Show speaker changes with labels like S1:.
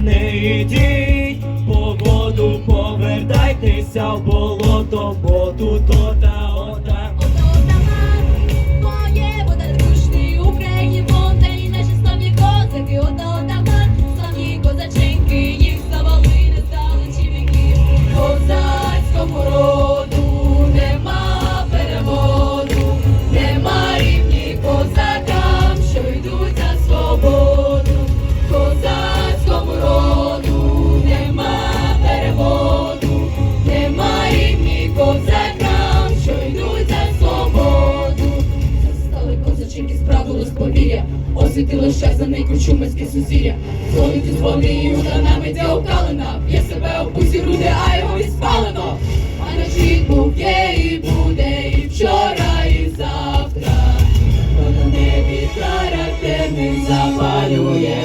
S1: ідіть по воду, повертайтеся в болото, бо тут ота ота.
S2: Ще за щастя найкручумецьке сузір'я. Дзвонить і вони і уданами ця калина, б'є себе у пузі груди, а його і спалено. А ночі був є і буде, і вчора, і завтра. Бо на небі характерний запалює